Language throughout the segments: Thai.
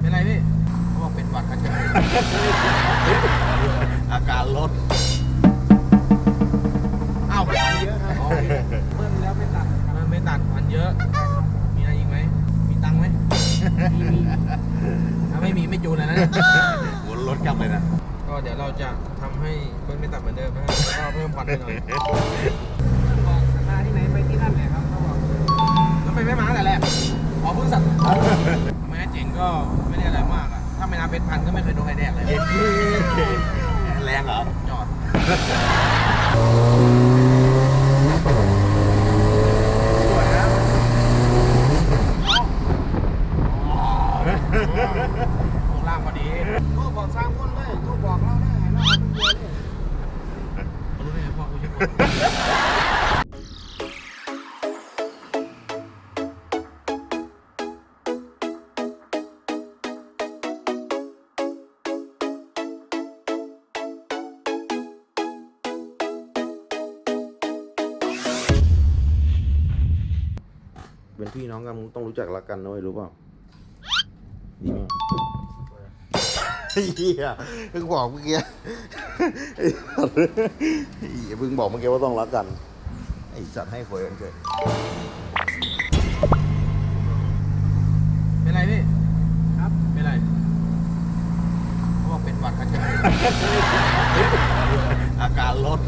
เป็นไรพี่เขาบอกเป็นหวัดกันจะอาการลดอ้าวพันเยอะครับอ๋อเบิ้ลแล้วไม่ตัดมันไม่ตัดพันเยอะ มีอะไรอีกไหม มีตังค์ไหมมีมีถ้าไม่มีไม่จูนเลยนะเนี่ยวนรถกลับเลยนะ ก็เดี๋ยวเราจะทำให้เบิ้ลไม่ตัดเหมือนเดิมนะครับแล้วก็เพิ่มควันไปหน่อย พี่น้องกันมึงต้องรู้จักรักกันนะเว้ยรู้เปล่าดีไหมเฮียเพิ่งบอกเมื่อกี้ไอ้สัตว์เหี้ยเพิ่งบอกเมื่อกี้ว่าต้องรักกันไอ้สัตว์ให้หวยกันเฉยเป็นไรพี่ครับเป็นไรเขาบอกเป็นหวัดกันจะอาการลด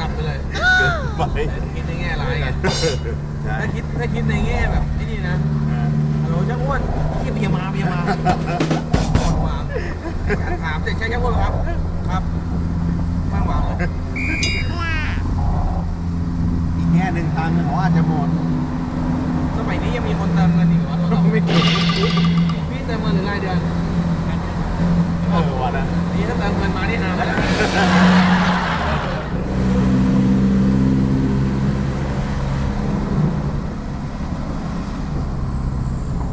ดับไปเลยเกินไปคิดในแง่ร้ายไงใช่ถ้าคิดถ้าคิดในแง่แบบไอ้นี่นะฮัลโหลช่างอ้วนเฮียเบียร์มาเบียร์มาก่อนวางถามเสร็จใช่ช่างอ้วนเหรอครับครับข้างวางเลยอีกแง่หนึ่งทางหนึ่งเขาอาจจะหมดสมัยนี้ยังมีคนเติมเงินอีกเหรอเราไม่ถูกพี่เติมเงินหรือรายเดือนเออวันนั้นนี่ถ้าเติมเงินมานี่หาไปแล้ว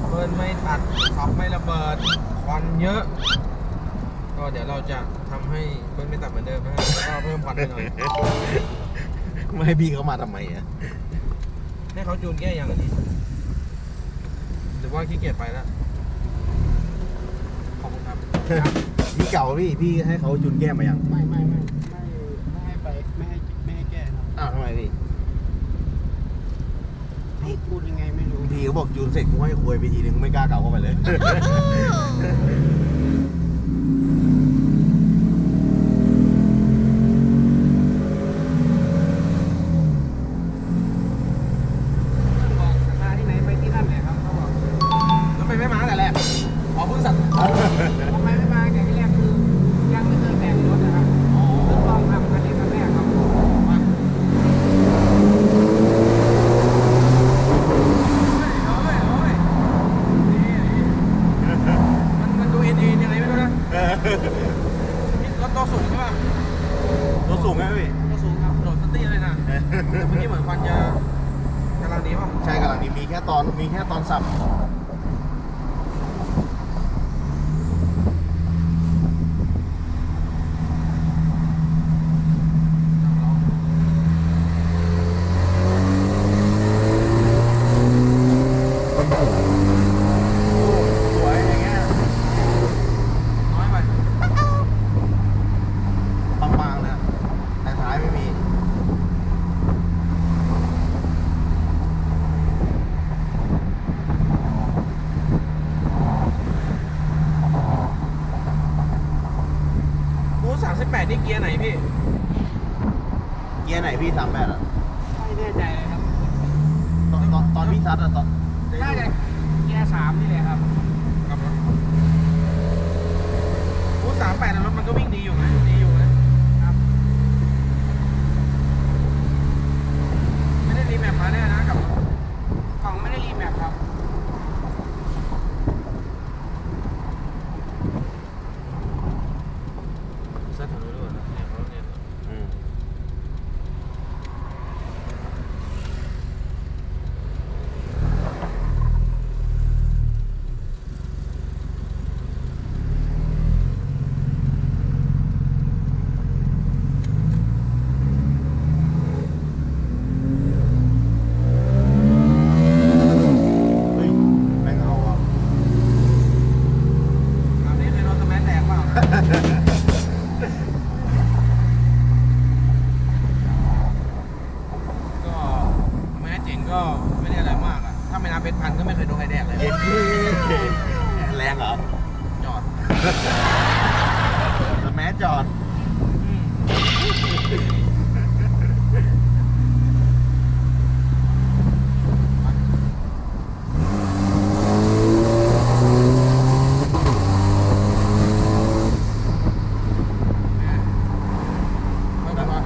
เบิร์นไม่ตัดขับไม่ระเบิดควันเยอะ ก็เดี๋ยวเราจะทำให้เบิร์นไม่ตัดเหมือนเดิมนะครับแล้ วก็เพิ่มควันไปหน่อยไม่ให้พี่เขามาทำไมอะให้เขาจูนแก้อย่างนี้หรือว่าขี้เกียจไปแล้วขอบคุณครับ พี่เก่าพี่พี่ให้เขาจุนแก้มมายังไม่ไม่ไม่ไม่ไม่ให้ไปไม่ให้ไม่ให้แก้ครับอ้าวทำไมพี่ให้พูดยังไงไม่รู้พี่เขาบอกจูนเสร็จกูให้คุยไปทีนึงไม่กล้าเก่าเข้าไปเลย บอกมาที่ไหนไปที่นั่นแหละครับเขาบอก แล้วไปไม่มาแต่แรกอ๋อเพิ่งสั่ง ทำไมไม่มาแต่ที่แรกคือยังไม่เคยแต่งรถนะครับเพิ่งลองทำคันนี้ครั้งแรกครับ มาโอ้ยโอ้ยนี่นี่มันมันดูเอ็นเอ มันตัวสูงใช่ป่ะตัวสูงไหมพี่ ตัวสูงครับโดดสตี้เลยนะแต่เมื่อกี้เหมือนควันจะกำลังดีป่ะ ใช่กำลังนี้มีแค่ตอนมีแค่ตอนสับ สวยอย่างเงี้ย น้อยไป บางๆเลยอะแต่ท้ายไม่มี บูสามสิบแปดนี่เกียร์ไหนพี่ เกียร์ไหนพี่ทำแม่อะ ไม่ แน่ใจเลยครับ ตอนตอนตอนพี่ซัดอะตอนน่าจะเกียร์สามนี่แหละครับครับรถบูสามแปดรถมันก็วิ่งดีอยู่นะดีอยู่นะครับ ไม่ได้รีแมปมาแน่นะกับรถกล่องไม่ได้รีแมปครับ เสื้อถังด้วยนะเนี่ยเขาเนี่ย อืม เฮ้ยแม่งเอาอะ คราวนี้เคยโดนสแมัแตกเปล่าก็แม้เจ๋งก็ไม่ได้อะไรมากอะถ้าไม่นับเป็นพันก็ไม่เคยโดนใครแดกเลย เย็นแรงเหรอ จอด สแมัจอด อืมเพิ่มไปปะ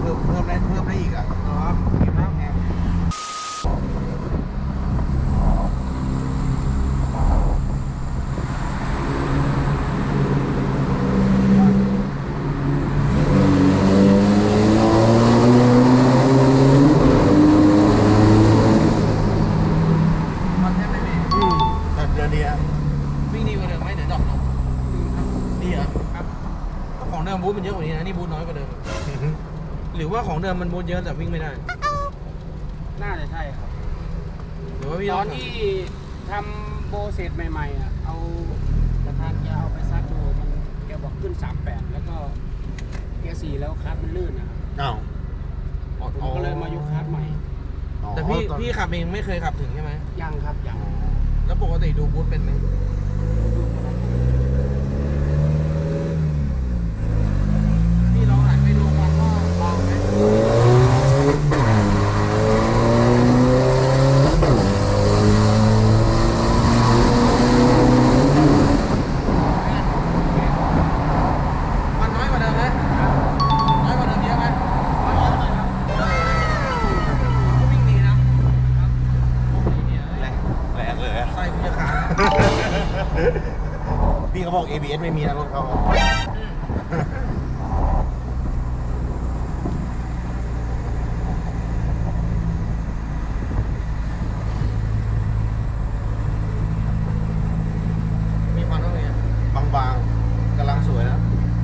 เพิ่มเพิ่มได้เพิ่มได้อีกอะ เหรอเก็บน้ำแข็ง มันแทบไม่มี อืมแต่เดือนเนี้ย วิ่งดีกว่าเดิมไหมเดี๋ยวดรอปลงดีเหรอครับก็ของเดิมบูทมันเยอะกว่านี้นะนี่บูทน้อยกว่าเดิม หรือว่าของ เดิมมันบูทเยอะแต่วิ่งไม่ได้ น่าจะใช่ครับ หรือว่าพี่ตต้ออนงที่ทำโบเสร็จใหม่ๆอะเอาประธานแกเอาไปซัดดูมันแกบอกขึ้น38แล้วก็เกียร์สี่แล้วคัสมันลื่นนะครับอ้าวผมก็เลยมายุคคัสใหม่อ๋อแต่พี่ตอนพี่ขับเองไม่เคยขับถึงใช่ไหม ยังครับยัง แล้วปกติดูบูธเป็นไหมพี่ลองหันไปดูมันว่าเบาไหม ไม่มีนะรถเขา มีควันบ้างไหมเนี่ย บางๆกำลังสวยนะ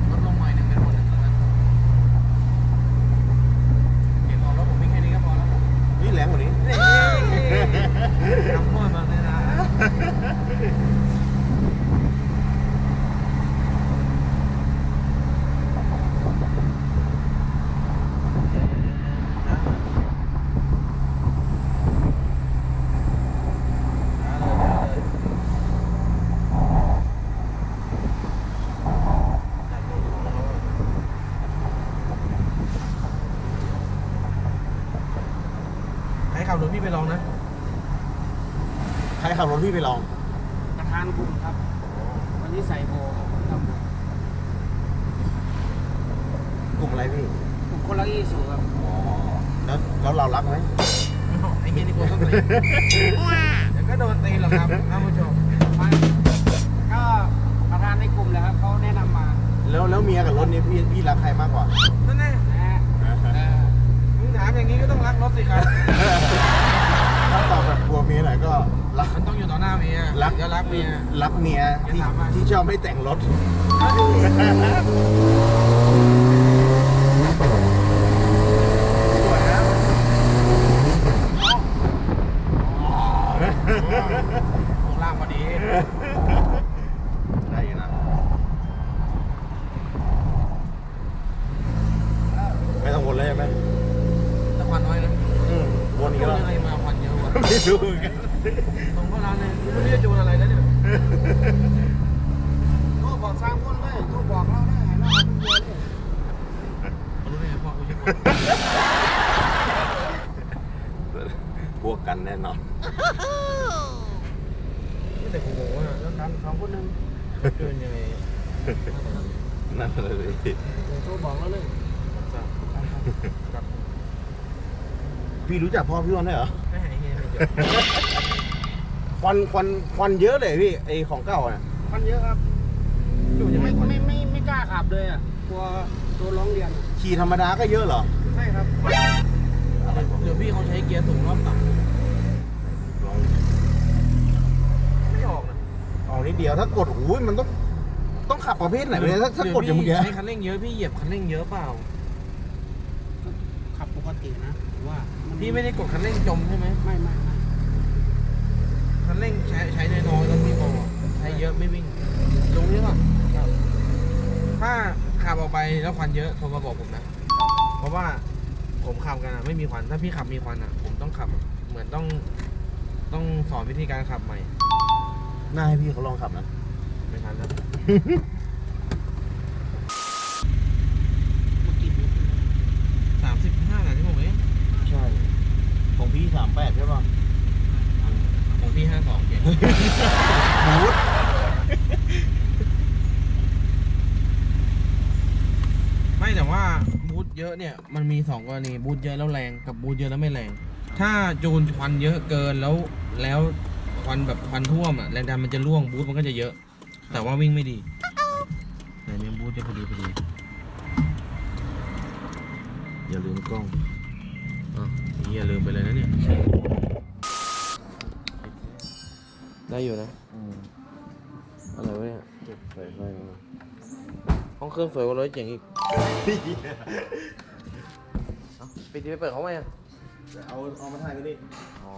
ลดลงหน่อยหนึ่งเป็นหมดหนึ่งแล้วกันเก็บของรถผมวิ่งแค่นี้ก็พอแล้ว นี่แรงกว่านี้ นี่ทำโทษมาเลยนะให้ ขับรถพี่ไปลองนะ ใครขับรถพี่ไปลอง ประธานกลุ่มครับ วันนี้ใส่โบครับทำโบกลุ่มอะไรพี่กลุ่มคนละยี่สูครับอ๋อแล้วแล้วเรารักไหมไอ้เงี้ยนี่กูต้องตีเดี๋ยวก็โดนตีหรอกครับท่านผู้ชมมาก็ประธานในกลุ่มแหละครับเขาแนะนำมาอแล้วแล้วเมียกับรถนี่พี่พี่รักใครมากกว่านั่นแน่นะเออมึง ถามอย่างนี้ก็ต้องรักรถสิครับ ถ้าตอบแบบกลัวเมียหน่อยก็รัก มันต้องอยู่ต่อหน้าเมียรักก็รักเมีย รักเมียที่อย่าถามว่าที่ชอบไม่แต่งรถ สวยนะโครงล่างพอดีได้อยู่นะไม่ต้องวนเลยใช่ไหม แต่ควันน้อยนะ อืมวนอีก จูน แล้ว ยังไงมาควันเยอะ วะไม่รู้เหมือนกันตรงเข้าร้านเลยไม่รู้จะจูนอะไรแล้วเนี่ยโทรบอกสร้างคนเลยโทรบอกเราได้เราเอาเป็นเดียวเลยรู้ได้ไงพ่อกูใช่คนพวกกันแน่นอนแต่กูงงว่าแล้วกันสองคนนึงเดินยังไงนั่นเลยเดี๋ยวโทรบอกเราเลยครับพี่รู้จักพ่อพี่วันได้วยเหรอ ไม่หายเฮียไม่เจอควันควันควันเยอะเลยพี่ไอของเก่าเนี่ยมันเยอะครับจูนยังไงไม่ควันไม่ไม่ไม่กล้าขับเลยอะกลัวโดนร้องเรียนอะขี่ธรรมดาก็เยอะเหรอใช่ครับเดี๋ยวพี่เขาใช้เกียร์สูงรอบต่ำไม่ออกนะเอานิดเดียวถ้ากดหูยมันต้องต้องขับประเภทไหนเลยถ้าถ้ากดอย่างเมื่อกี้ ใช้คันเร่งเยอะพี่เหยียบคันเร่งเยอะเปล่าขับป กตินะว่ามันพี่ไม่ได้กดคันเร่งจมใช่ไหมไม่ไม่ไม่คันเร่งใช้ใช้น้อยๆแล้วพี่บอกว่าใช้เยอะไม่วิ่งลงเยอะป่ะถ้าขับออกไปแล้วควันเยอะโทรมาบอกผมนะ เพราะว่าผมขับกันอะไม่มีควันถ้าพี่ขับมีควันอะผมต้องขับเหมือนต้องต้องสอนวิธีการขับใหม่น่าให้พี่เขาลองขับนะ ไม่ทันแล้ว มากิน สามสิบห้านาทีผมเอง ใช่ ของพี่ สามแปดใช่ป่ะของพี่ห้าสองเก่งบูทไม่แต่ว่าบูทเยอะเนี่ยมันมีสองกรณีบูทเยอะแล้วแรงกับบูทเยอะแล้วไม่แรง ถ้าจูนควันเยอะเกินแล้วแล้วควันแบบควันท่วมอะแรงดันมันจะร่วงบูทมันก็จะเยอะ แต่ว่าวิ่งไม่ดีแต่เนี่ยบูทจะพอดีพอดีอย่าลืมกล้อง อะอย่าลืมไปเลยนะเนี่ย ได้อยู่นะอะไรวะเนี่ยใส่ไฟห้องเครื่องสวยกว่ารถเจ๋งอีกเอ้าปิดทีไปเปิดเขาไหมอะเอาเอามาถ่ายกันดิ อ๋อ